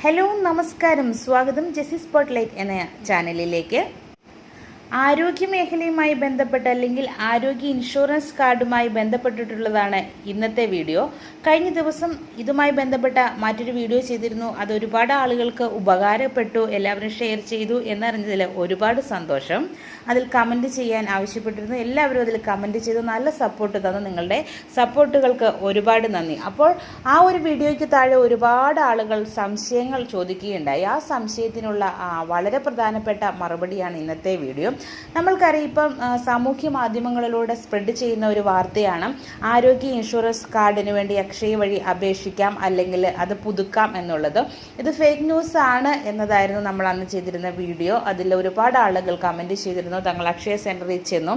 Hello നമസ്കാരം. സ്വാഗതം. Jessy spot light എന്ന ചാനലിലേക്ക്. ആരോഗ്യ മേഖലയുമായി ബന്ധപ്പെട്ട് അല്ലെങ്കിൽ ആരോഗ്യ ഇൻഷുറൻസ് കാർഡുമായി ബന്ധപ്പെട്ടിട്ടുള്ളതാണ് ഇന്നത്തെ വീഡിയോ. കഴിഞ്ഞ ദിവസം ഇതുമായി ബന്ധപ്പെട്ട മറ്റൊരു വീഡിയോ ചെയ്തിരുന്നു. അത് ഒരുപാട് ആളുകൾക്ക് ഉപകാരപ്പെട്ടു എല്ലാവരും ഷെയർ ചെയ്തു എന്നറിഞ്ഞതിൽ ഒരുപാട് സന്തോഷം. അതിൽ കമന്റ് ചെയ്യാൻ ആവശ്യപ്പെട്ടിരുന്നു. എല്ലാവരും അതിൽ കമന്റ് ചെയ്തു. നല്ല സപ്പോർട്ട് തന്നു. നിങ്ങളുടെ സപ്പോർട്ടുകൾക്ക് ഒരുപാട് നന്ദി. അപ്പോൾ ആ ഒരു വീഡിയോയ്ക്ക് താഴെ ഒരുപാട് ആളുകൾ സംശയങ്ങൾ ചോദിക്കുകയുണ്ടായി. ആ സംശയത്തിനുള്ള വളരെ പ്രധാനപ്പെട്ട മറുപടിയാണ് ഇന്നത്തെ വീഡിയോ. നമ്മൾക്കറിയാം ഇപ്പം സാമൂഹ്യ മാധ്യമങ്ങളിലൂടെ സ്പ്രെഡ് ചെയ്യുന്ന ഒരു വാർത്തയാണ് ആരോഗ്യ ഇൻഷുറൻസ് കാർഡിന് വേണ്ടി അക്ഷയ വഴി അപേക്ഷിക്കാം അല്ലെങ്കിൽ അത് പുതുക്കാം എന്നുള്ളത്. ഇത് ഫേക്ക് ന്യൂസ് ആണ് എന്നതായിരുന്നു നമ്മൾ അന്ന് ചെയ്തിരുന്ന വീഡിയോ. അതിൽ ഒരുപാട് ആളുകൾ കമന്റ് ചെയ്തിരുന്നു. തങ്ങൾ അക്ഷയ സെന്ററിൽ ചെന്നു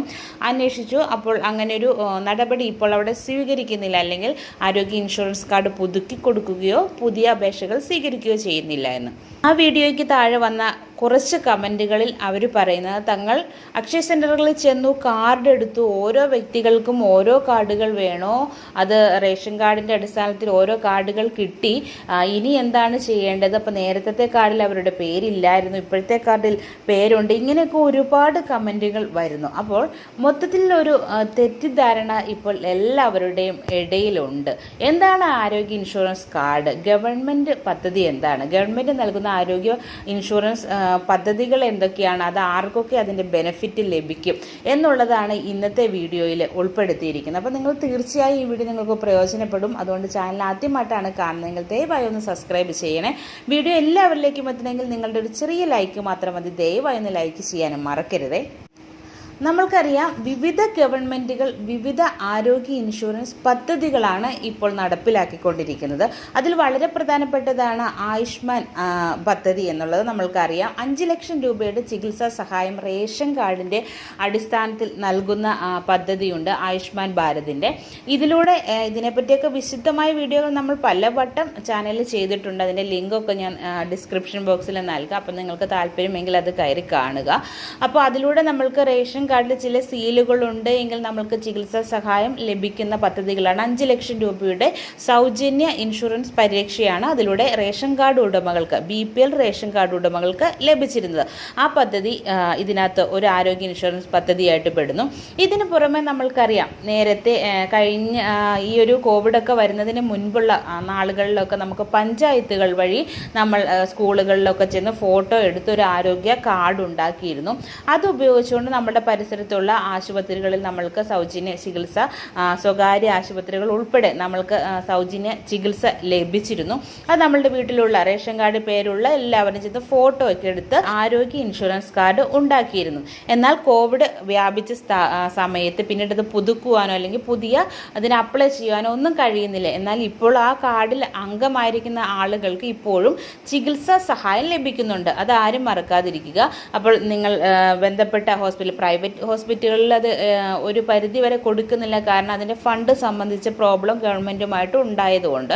അന്വേഷിച്ചു. അപ്പോൾ അങ്ങനെ ഒരു നടപടി ഇപ്പോൾ അവിടെ സ്വീകരിക്കുന്നില്ല. അല്ലെങ്കിൽ ആരോഗ്യ ഇൻഷുറൻസ് കാർഡ് പുതുക്കി കൊടുക്കുകയോ പുതിയ അപേക്ഷകൾ സ്വീകരിക്കുകയോ ചെയ്യുന്നില്ല എന്ന്. ആ വീഡിയോയ്ക്ക് താഴെ വന്ന കുറച്ച് കമന്റുകളിൽ അവർ പറയുന്നത്. തങ്ങൾ അക്ഷയ സെന്ററുകളിൽ ചെന്നു കാർഡ് എടുത്തു. ഓരോ വ്യക്തികൾക്കും ഓരോ കാർഡുകൾ വേണോ? അത് റേഷൻ കാർഡിന്റെ അടിസ്ഥാനത്തിൽ ഓരോ കാർഡുകൾ കിട്ടി. ഇനി എന്താണ് ചെയ്യേണ്ടത്? അപ്പോൾ നേരത്തെ കാർഡിൽ അവരുടെ പേരില്ലായിരുന്നു. ഇപ്പോഴത്തെ കാർഡിൽ പേരുണ്ട്. ഇങ്ങനെയൊക്കെ ഒരുപാട് കമന്റുകൾ വരുന്നു. അപ്പോൾ മൊത്തത്തിൽ ഒരു തെറ്റിദ്ധാരണ ഇപ്പോൾ എല്ലാവരുടെയും ഇടയിലുണ്ട്. എന്താണ് ആരോഗ്യ ഇൻഷുറൻസ് കാർഡ്? ഗവൺമെന്റ് പദ്ധതി എന്താണ്? ഗവൺമെന്റ് നൽകുന്ന ആരോഗ്യ ഇൻഷുറൻസ് പദ്ധതികൾ എന്തൊക്കെയാണ്? അത് ആർക്കൊക്കെ അതിന്റെ ബെനിഫിറ്റ് ലഭിക്കും? എന്നുള്ളതാണ് ഇന്നത്തെ വീഡിയോയിൽ ഉൾപ്പെടുത്തിയിരിക്കുന്നത്. അപ്പോൾ നിങ്ങൾ തീർച്ചയായും ഈ വീഡിയോ നിങ്ങൾക്ക് പ്രയോജനപ്പെടും. അതുകൊണ്ട് ചാനൽ ആദ്യമായിട്ടാണ് കാണുന്നതെങ്കിൽ ദയവായി ഒന്ന് സബ്സ്ക്രൈബ് ചെയ്യണേ. വീഡിയോ എല്ലാവരിലേക്കും എത്തണമെങ്കിൽ നിങ്ങളുടെ ഒരു ചെറിയ ലൈക്ക് മാത്രം മതി. ദയവായി ഒന്ന് ലൈക്ക് ചെയ്യാനും മറക്കരുതേ. നമ്മൾക്കറിയാം വിവിധ ഗവൺമെന്റുകൾ വിവിധ ആരോഗ്യ ഇൻഷുറൻസ് പദ്ധതികളാണ് ഇപ്പോൾ നടപ്പിലാക്കിക്കൊണ്ടിരിക്കുന്നത്. അതിൽ വളരെ പ്രധാനപ്പെട്ടതാണ് ആയുഷ്മാൻ പദ്ധതി എന്നുള്ളത് നമ്മൾക്കറിയാം. അഞ്ച് ലക്ഷം രൂപയുടെ ചികിത്സാ സഹായം റേഷൻ കാർഡിന്റെ അടിസ്ഥാനത്തിൽ നൽകുന്ന പദ്ധതിയുണ്ട് ആയുഷ്മാൻ ഭാരതിന്റെ ഇതിലൂടെ ഇതിനെപ്പറ്റിയൊക്കെ വിശദമായ വീഡിയോകൾ നമ്മൾ പലവട്ടം ചാനലിൽ ചെയ്തിട്ടുണ്ട്. അതിന്റെ ലിങ്കൊക്കെ ഞാൻ ഡിസ്ക്രിപ്ഷൻ ബോക്സിൽ നൽകാം. അപ്പം നിങ്ങൾക്ക് താല്പര്യമെങ്കിൽ അത് കയറി കാണുക. അപ്പോൾ അതിലൂടെ നമ്മൾക്ക് റേഷൻ കാർഡിൽ ചില സീലുകളുണ്ട്. എങ്കിൽ നമ്മൾക്ക് ചികിത്സാ സഹായം ലഭിക്കുന്ന പദ്ധതികളാണ്. അഞ്ച് ലക്ഷം രൂപയുടെ സൗജന്യ ഇൻഷുറൻസ് പരിരക്ഷയാണ് അതിലൂടെ റേഷൻ കാർഡ് ഉടമകൾക്ക് B P L ration card ഉടമകൾക്ക് ലഭിച്ചിരുന്നത്. ആ പദ്ധതി ഇതിനകത്ത് ഒരു ആരോഗ്യ ഇൻഷുറൻസ് പദ്ധതിയായിട്ട് പെടുന്നു. ഇതിന് പുറമെ നമ്മൾക്കറിയാം നേരത്തെ കഴിഞ്ഞ ഈ ഒരു കോവിഡൊക്കെ വരുന്നതിന് മുൻപുള്ള നാളുകളിലൊക്കെ നമുക്ക് പഞ്ചായത്തുകൾ വഴി നമ്മൾ സ്കൂളുകളിലൊക്കെ ചെന്ന് ഫോട്ടോ എടുത്ത് ഒരു ആരോഗ്യ കാർഡ് ഉണ്ടാക്കിയിരുന്നു. അത് ഉപയോഗിച്ചുകൊണ്ട് നമ്മുടെ പരിസരത്തുള്ള ആശുപത്രികളിൽ നമ്മൾക്ക് സൗജന്യ ചികിത്സ സ്വകാര്യ ആശുപത്രികൾ ഉൾപ്പെടെ നമ്മൾക്ക് സൗജന്യ ചികിത്സ ലഭിച്ചിരുന്നു. അത് നമ്മളുടെ വീട്ടിലുള്ള റേഷൻ കാർഡ് പേരുള്ള എല്ലാവരും ചെന്ന് ഫോട്ടോ ഒക്കെ എടുത്ത് ആരോഗ്യ ഇൻഷുറൻസ് കാർഡ് ഉണ്ടാക്കിയിരുന്നു. എന്നാൽ കോവിഡ് വ്യാപിച്ച സമയത്ത് പിന്നീട് അത് പുതുക്കുവാനോ അല്ലെങ്കിൽ പുതിയ അതിന് അപ്ലൈ ചെയ്യാനോ ഒന്നും കഴിയുന്നില്ല. എന്നാൽ ഇപ്പോൾ ആ കാർഡിൽ അംഗമായിരിക്കുന്ന ആളുകൾക്ക് ഇപ്പോഴും ചികിത്സാ സഹായം ലഭിക്കുന്നുണ്ട്. അത് ആരും മറക്കാതിരിക്കുക. അപ്പോൾ നിങ്ങൾ ബന്ധപ്പെട്ട ഹോസ്പിറ്റൽ പ്രൈവറ്റ് ഹോസ്പിറ്റലുകളിൽ അത് ഒരു പരിധി വരെ കൊടുക്കുന്നില്ല. കാരണം അതിന്റെ ഫണ്ട് സംബന്ധിച്ച പ്രോബ്ലം ഗവൺമെന്റുമായിട്ട് ഉണ്ടായതുകൊണ്ട്.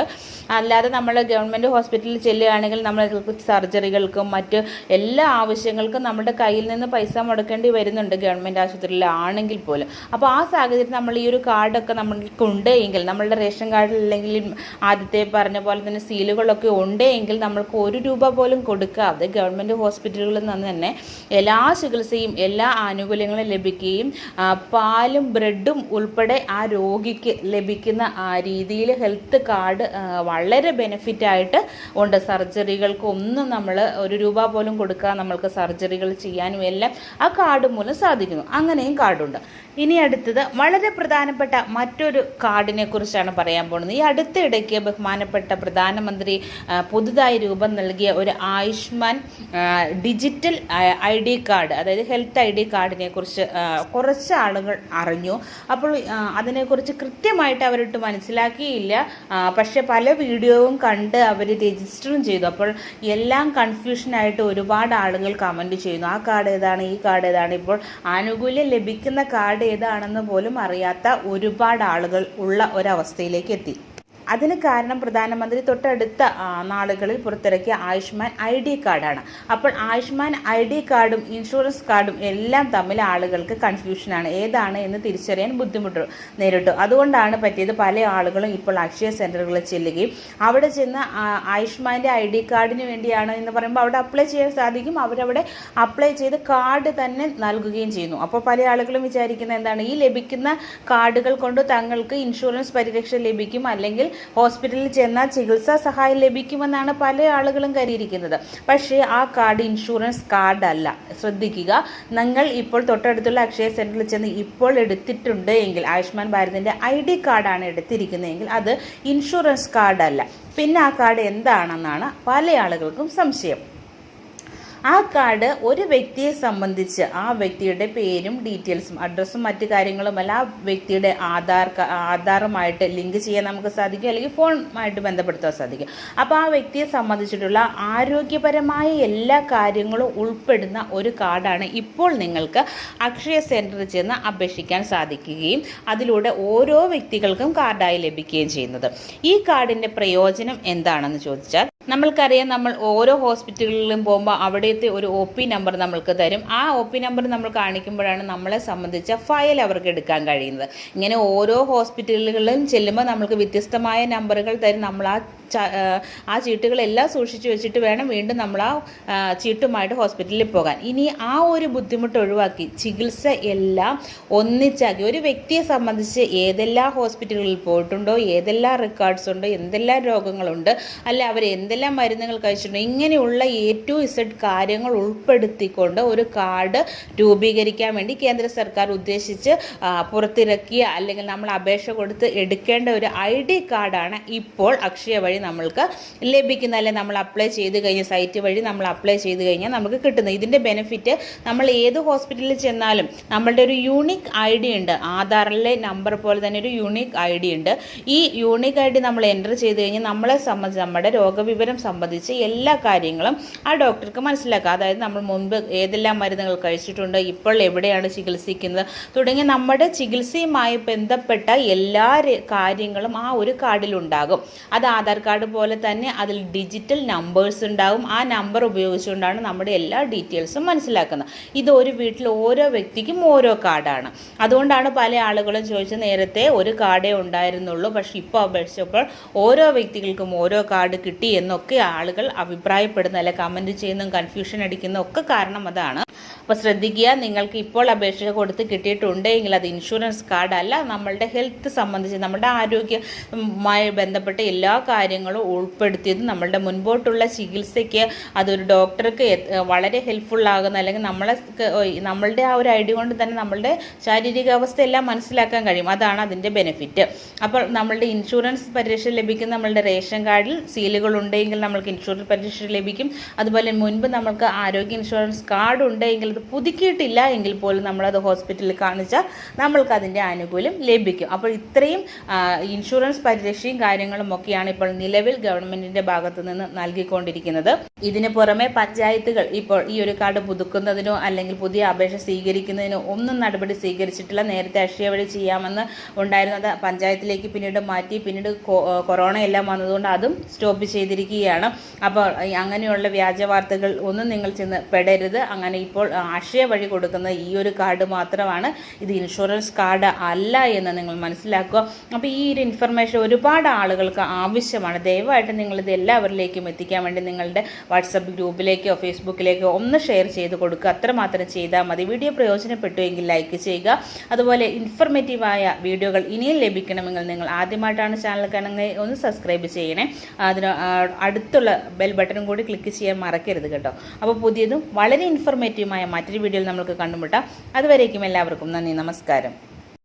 അല്ലാതെ നമ്മൾ ഗവൺമെന്റ് ഹോസ്പിറ്റലിൽ ചെല്ലുകയാണെങ്കിൽ നമ്മൾ സർജറികൾക്കും മറ്റ് എല്ലാ ആവശ്യങ്ങൾക്കും നമ്മുടെ കയ്യിൽ നിന്ന് പൈസ മുടക്കേണ്ടി വരുന്നുണ്ട് ഗവൺമെന്റ് ആശുപത്രിയിലാണെങ്കിൽ പോലും. അപ്പോൾ ആ സാഹചര്യത്തിൽ നമ്മൾ ഈ ഒരു കാർഡൊക്കെ നമ്മൾക്ക് ഉണ്ട് എങ്കിൽ നമ്മളുടെ റേഷൻ കാർഡിൽ അല്ലെങ്കിൽ ആദ്യത്തെ പറഞ്ഞ പോലെ തന്നെ സീലുകളൊക്കെ ഉണ്ട് എങ്കിൽ നമ്മൾക്ക് ഒരു രൂപ പോലും കൊടുക്കാതെ ഗവൺമെന്റ് ഹോസ്പിറ്റലുകളിൽ നിന്ന് തന്നെ എല്ലാ ചികിത്സയും എല്ലാ ആനുകൂല്യങ്ങളും ലഭിക്കുകയും പാലും ബ്രെഡും ഉൾപ്പെടെ ആ രോഗിക്ക് ലഭിക്കുന്ന ആ രീതിയിൽ ഹെൽത്ത് കാർഡ് വളരെ ബെനിഫിറ്റ് ആയിട്ട് ഉണ്ട്. സർജറികൾക്ക് ഒന്നും നമ്മൾ ഒരു രൂപ പോലും കൊടുക്കാൻ നമ്മൾക്ക് സർജറികൾ ചെയ്യാനും എല്ലാം ആ കാർഡ് മൂലം സാധിക്കുന്നു. അങ്ങനെയും കാർഡുണ്ട്. ഇനി അടുത്തത് വളരെ പ്രധാനപ്പെട്ട മറ്റൊരു കാർഡിനെ കുറിച്ചാണ് പറയാൻ പോകുന്നത്. ഈ അടുത്തിടയ്ക്ക് ബഹുമാനപ്പെട്ട പ്രധാനമന്ത്രി പുതുതായി രൂപം നൽകിയ ഒരു Ayushman digital I D card അതായത് ഹെൽത്ത് ഐ ഡി കാർഡിനെ കുറിച്ച് ആ, കുറച്ച് ആളുകൾ അറിഞ്ഞു. അപ്പോൾ അതിനെക്കുറിച്ച് കൃത്യമായിട്ട് അവരിട്ട് മനസ്സിലാക്കിയില്ല. പക്ഷെ പല വീഡിയോവും കണ്ട് അവർ രജിസ്റ്ററും ചെയ്തു. അപ്പോൾ എല്ലാം കൺഫ്യൂഷനായിട്ട് ഒരുപാട് ആളുകൾ കമന്റ് ചെയ്യുന്നു. ആ കാർഡ് ഏതാണ് ഈ കാർഡ് ഏതാണ്? ഇപ്പോൾ ആനുകൂല്യം ലഭിക്കുന്ന കാർഡ് ഏതാണെന്ന് പോലും അറിയാത്ത ഒരുപാട് ആളുകൾ ഉള്ള ഒരവസ്ഥയിലേക്ക് എത്തി. അതിന് കാരണം പ്രധാനമന്ത്രി തൊട്ടടുത്ത നാളുകളിൽ പുറത്തിറക്കിയ ആയുഷ്മാൻ ഐ ഡി കാർഡാണ്. അപ്പോൾ ആയുഷ്മാൻ ഐ ഡി കാർഡും ഇൻഷുറൻസ് കാർഡും എല്ലാം തമ്മിൽ ആളുകൾക്ക് കൺഫ്യൂഷനാണ്. ഏതാണ് എന്ന് തിരിച്ചറിയാൻ ബുദ്ധിമുട്ട് നേരിട്ടു. അതുകൊണ്ടാണ് പറ്റിയത് പല ആളുകളും ഇപ്പോൾ അക്ഷയ സെന്ററുകളിൽ ചെല്ലുകയും അവിടെ ചെന്ന് ആയുഷ്മാന്റെ ഐ ഡി കാർഡിന് വേണ്ടിയാണ് എന്ന് പറയുമ്പോൾ അവിടെ അപ്ലൈ ചെയ്യാൻ സാധിക്കും. അവരവിടെ അപ്ലൈ ചെയ്ത് കാർഡ് തന്നെ നൽകുകയും ചെയ്യുന്നു. അപ്പോൾ പല ആളുകളും വിചാരിക്കുന്നത് എന്താണ്? ഈ ലഭിക്കുന്ന കാർഡുകൾ കൊണ്ട് തങ്ങൾക്ക് ഇൻഷുറൻസ് പരിരക്ഷ ലഭിക്കും. അല്ലെങ്കിൽ ഹോസ്പിറ്റലിൽ ചെന്നാൽ ചികിത്സാ സഹായം ലഭിക്കുമെന്നാണ് പല ആളുകളും കരുതിയിരിക്കുന്നത്. പക്ഷേ ആ കാർഡ് ഇൻഷുറൻസ് കാർഡ് അല്ല ശ്രദ്ധിക്കുക നിങ്ങൾ ഇപ്പോൾ തൊട്ടടുത്തുള്ള അക്ഷയ സെന്ററിൽ ചെന്ന് ഇപ്പോൾ എടുത്തിട്ടുണ്ട് എങ്കിൽ ആയുഷ്മാൻ ഭാരതിന്റെ ഐ ഡി കാർഡാണ് എടുത്തിരിക്കുന്നതെങ്കിൽ അത് ഇൻഷുറൻസ് കാർഡ് അല്ല പിന്നെ ആ കാർഡ് എന്താണെന്നാണ് പല ആളുകൾക്കും സംശയം. ആ കാർഡ് ഒരു വ്യക്തിയെ സംബന്ധിച്ച് ആ വ്യക്തിയുടെ പേരും ഡീറ്റെയിൽസും അഡ്രസ്സും മറ്റു കാര്യങ്ങളുമല്ല ആ വ്യക്തിയുടെ ആധാർ ആധാറുമായിട്ട് ലിങ്ക് ചെയ്യാൻ നമുക്ക് സാധിക്കും അല്ലെങ്കിൽ ഫോണുമായിട്ട് ബന്ധപ്പെടുത്താൻ സാധിക്കും. അപ്പോൾ ആ വ്യക്തിയെ സംബന്ധിച്ചിട്ടുള്ള ആരോഗ്യപരമായ എല്ലാ കാര്യങ്ങളും ഉൾപ്പെടുന്ന ഒരു കാർഡാണ് ഇപ്പോൾ നിങ്ങൾക്ക് അക്ഷയ സെന്ററിൽ ചെന്ന് അപേക്ഷിക്കാൻ സാധിക്കുകയും അതിലൂടെ ഓരോ വ്യക്തികൾക്കും കാർഡായി ലഭിക്കുകയും ചെയ്യുന്നത്. ഈ കാർഡിന്റെ പ്രയോജനം എന്താണെന്ന് ചോദിച്ചാൽ നമ്മൾക്കറിയാം നമ്മൾ ഓരോ ഹോസ്പിറ്റലുകളിലും പോകുമ്പോൾ അവിടുത്തെ ഒരു ഒ പി നമ്പർ നമ്മൾക്ക് തരും. ആ ഒ പി നമ്പർ നമ്മൾ കാണിക്കുമ്പോഴാണ് നമ്മളെ സംബന്ധിച്ച ഫയൽ അവർക്ക് എടുക്കാൻ കഴിയുന്നത്. ഇങ്ങനെ ഓരോ ഹോസ്പിറ്റലുകളിലും ചെല്ലുമ്പോൾ നമ്മൾക്ക് വ്യത്യസ്തമായ നമ്പറുകൾ തരും. നമ്മൾ ആ ആ, ചീട്ടുകളെല്ലാം സൂക്ഷിച്ചു വെച്ചിട്ട് വേണം വീണ്ടും നമ്മൾ ആ ചീട്ടുമായിട്ട് ഹോസ്പിറ്റലിൽ പോകാൻ. ഇനി ആ ഒരു ബുദ്ധിമുട്ട് ഒഴിവാക്കി ചികിത്സ എല്ലാം ഒന്നിച്ചാക്കി. ഒരു വ്യക്തിയെ സംബന്ധിച്ച് ഏതെല്ലാം ഹോസ്പിറ്റലുകളിൽ പോയിട്ടുണ്ടോ ഏതെല്ലാം റെക്കോർഡ്സ് ഉണ്ടോ എന്തെല്ലാം രോഗങ്ങളുണ്ട് അല്ല അവർ എന്തെല്ലാം മരുന്നുകൾ കഴിച്ചിട്ടുണ്ടോ ഇങ്ങനെയുള്ള എ ടു ഇസഡ് കാര്യങ്ങൾ ഉൾപ്പെടുത്തിക്കൊണ്ട് ഒരു കാർഡ് രൂപീകരിക്കാൻ വേണ്ടി കേന്ദ്ര സർക്കാർ ഉദ്ദേശിച്ച് പുറത്തിറക്കിയ അല്ലെങ്കിൽ നമ്മൾ അപേക്ഷ കൊടുത്ത് എടുക്കേണ്ട ഒരു ഐ ഡി കാർഡാണ് ഇപ്പോൾ അക്ഷയ വഴി നമ്മൾക്ക് ലഭിക്കുന്നത് അല്ലെങ്കിൽ നമ്മൾ അപ്ലൈ ചെയ്ത് കഴിഞ്ഞ സൈറ്റ് വഴി നമ്മൾ അപ്ലൈ ചെയ്ത് കഴിഞ്ഞാൽ നമുക്ക് കിട്ടുന്നത്. ഇതിന്റെ ബെനിഫിറ്റ് നമ്മൾ ഏത് ഹോസ്പിറ്റലിൽ ചെന്നാലും നമ്മളുടെ ഒരു യൂണിക് ഐ ഡി ഉണ്ട് ആധാറിലെ നമ്പർ പോലെ തന്നെ ഒരു യൂണിക് ഐ ഡി ഉണ്ട്. ഈ യൂണിക് ഐ ഡി നമ്മൾ എന്റർ ചെയ്ത് കഴിഞ്ഞാൽ നമ്മളെ സംബന്ധിച്ച് നമ്മുടെ രോഗവിവരം സംബന്ധിച്ച് എല്ലാ കാര്യങ്ങളും ആ ഡോക്ടർക്ക് മനസ്സിലാക്കാം. അതായത് നമ്മൾ മുൻപ് ഏതെല്ലാം മരുന്നുകൾ കഴിച്ചിട്ടുണ്ട് ഇപ്പോൾ എവിടെയാണ് ചികിത്സിക്കുന്നത് തുടങ്ങിയ നമ്മുടെ ചികിത്സയുമായി ബന്ധപ്പെട്ട എല്ലാ കാര്യങ്ങളും ആ ഒരു കാർഡിലുണ്ടാകും അത് ആധാർ കാർഡ് പോലെ തന്നെ അതിൽ ഡിജിറ്റൽ നമ്പേഴ്സ് ഉണ്ടാവും. ആ നമ്പർ ഉപയോഗിച്ചുകൊണ്ടാണ് നമ്മുടെ എല്ലാ ഡീറ്റെയിൽസും മനസ്സിലാക്കുന്നത്. ഇത് ഒരു വീട്ടിൽ ഓരോ വ്യക്തിക്കും ഓരോ കാർഡാണ് അതുകൊണ്ടാണ് പല ആളുകളും ചോദിച്ചത് നേരത്തെ ഒരു കാർഡേ ഉണ്ടായിരുന്നുള്ളൂ. പക്ഷേ ഇപ്പോൾ അപേക്ഷിച്ചപ്പോൾ ഓരോ വ്യക്തികൾക്കും ഓരോ കാർഡ് കിട്ടി എന്നൊക്കെ ആളുകൾ അഭിപ്രായപ്പെടുന്ന അല്ലെ കമന്റ് ചെയ്യുന്നതും കൺഫ്യൂഷൻ അടിക്കുന്നതും ഒക്കെ കാരണം അതാണ്. അപ്പോൾ ശ്രദ്ധിക്കുക നിങ്ങൾക്ക് ഇപ്പോൾ അപേക്ഷ കൊടുത്ത് കിട്ടിയിട്ടുണ്ടെങ്കിൽ അത് ഇൻഷുറൻസ് കാർഡല്ല നമ്മളുടെ ഹെൽത്ത് സംബന്ധിച്ച് നമ്മുടെ ആരോഗ്യമായി ബന്ധപ്പെട്ട എല്ലാ കാര്യങ്ങളും ഉൾപ്പെടുത്തിയത് നമ്മളുടെ മുൻപോട്ടുള്ള ചികിത്സയ്ക്ക് അതൊരു ഡോക്ടർക്ക് വളരെ ഹെൽപ്ഫുൾ അല്ലെങ്കിൽ നമ്മളെ നമ്മളുടെ ആ ഒരു ഐഡിയ കൊണ്ട് തന്നെ നമ്മളുടെ ശാരീരിക അവസ്ഥ എല്ലാം മനസ്സിലാക്കാൻ കഴിയും. അതാണ് അതിന്റെ ബെനിഫിറ്റ് അപ്പോൾ നമ്മളുടെ ഇൻഷുറൻസ് പരിരക്ഷ ലഭിക്കുന്ന നമ്മളുടെ റേഷൻ കാർഡിൽ സീലുകൾ ഉണ്ടെങ്കിൽ നമ്മൾക്ക് ഇൻഷുറൻസ് പരിരക്ഷ ലഭിക്കും. അതുപോലെ മുൻപ് നമ്മൾക്ക് ആരോഗ്യ ഇൻഷുറൻസ് കാർഡ് ഉണ്ടെങ്കിൽ അത് പുതുക്കിയിട്ടില്ല എങ്കിൽ പോലും നമ്മളത് ഹോസ്പിറ്റലിൽ കാണിച്ചാൽ നമ്മൾക്ക് അതിന്റെ ആനുകൂല്യം ലഭിക്കും. അപ്പോൾ ഇത്രയും ഇൻഷുറൻസ് പരിരക്ഷയും കാര്യങ്ങളും ഒക്കെയാണ് ഇപ്പോൾ നിലവിൽ ഗവൺമെന്റിന്റെ ഭാഗത്തു നിന്ന് നൽകിക്കൊണ്ടിരിക്കുന്നത്. ഇതിന് പുറമെ പഞ്ചായത്തുകൾ ഇപ്പോൾ ഈ ഒരു കാർഡ് പുതുക്കുന്നതിനോ അല്ലെങ്കിൽ പുതിയ അപേക്ഷ സ്വീകരിക്കുന്നതിനോ ഒന്നും നടപടി സ്വീകരിച്ചിട്ടില്ല. നേരത്തെ അക്ഷയ വഴി ചെയ്യാമെന്ന് ഉണ്ടായിരുന്നത് പഞ്ചായത്തിലേക്ക് പിന്നീട് മാറ്റി പിന്നീട് കൊറോണ എല്ലാം വന്നതുകൊണ്ട് അതും സ്റ്റോപ്പ് ചെയ്തിരിക്കുകയാണ്. അപ്പോൾ അങ്ങനെയുള്ള വ്യാജ വാർത്തകൾ ഒന്നും നിങ്ങൾ ചെന്ന് പെടരുത്. അങ്ങനെ ഇപ്പോൾ ആ, അക്ഷയ വഴി കൊടുക്കുന്ന ഈ ഒരു കാർഡ് മാത്രമാണ്. ഇത് ഇൻഷുറൻസ് കാർഡ് അല്ല എന്ന് നിങ്ങൾ മനസ്സിലാക്കുക. അപ്പോൾ ഈ ഒരു ഇൻഫർമേഷൻ ഒരുപാട് ആളുകൾക്ക് ആവശ്യമാണ്. ദയവായിട്ട് നിങ്ങളിത് എല്ലാവരിലേക്കും എത്തിക്കാൻ വേണ്ടി നിങ്ങളുടെ വാട്സപ്പ് ഗ്രൂപ്പിലേക്കോ ഫേസ്ബുക്കിലേക്കോ ഒന്ന് ഷെയർ ചെയ്ത് കൊടുക്കുക. അത്രമാത്രം ചെയ്താൽ മതി. വീഡിയോ പ്രയോജനപ്പെട്ടു എങ്കിൽ ലൈക്ക് ചെയ്യുക. അതുപോലെ ഇൻഫർമേറ്റീവായ വീഡിയോകൾ ഇനിയും ലഭിക്കണമെങ്കിൽ നിങ്ങൾ ആദ്യമായിട്ടാണ് ചാനൽ കാണുന്നത് ഒന്ന് സബ്സ്ക്രൈബ് ചെയ്യണേ. അതിന് അടുത്തുള്ള ബെൽ ബട്ടണും കൂടി ക്ലിക്ക് ചെയ്യാൻ മറക്കരുത് കേട്ടോ. അപ്പോൾ പുതിയതും വളരെ ഇൻഫർമേറ്റീവുമായ മറ്റൊരു വീഡിയോയിൽ നമ്മൾക്ക് കണ്ടുമുട്ടാം. അതുവരേക്കും എല്ലാവർക്കും നന്ദി നമസ്കാരം.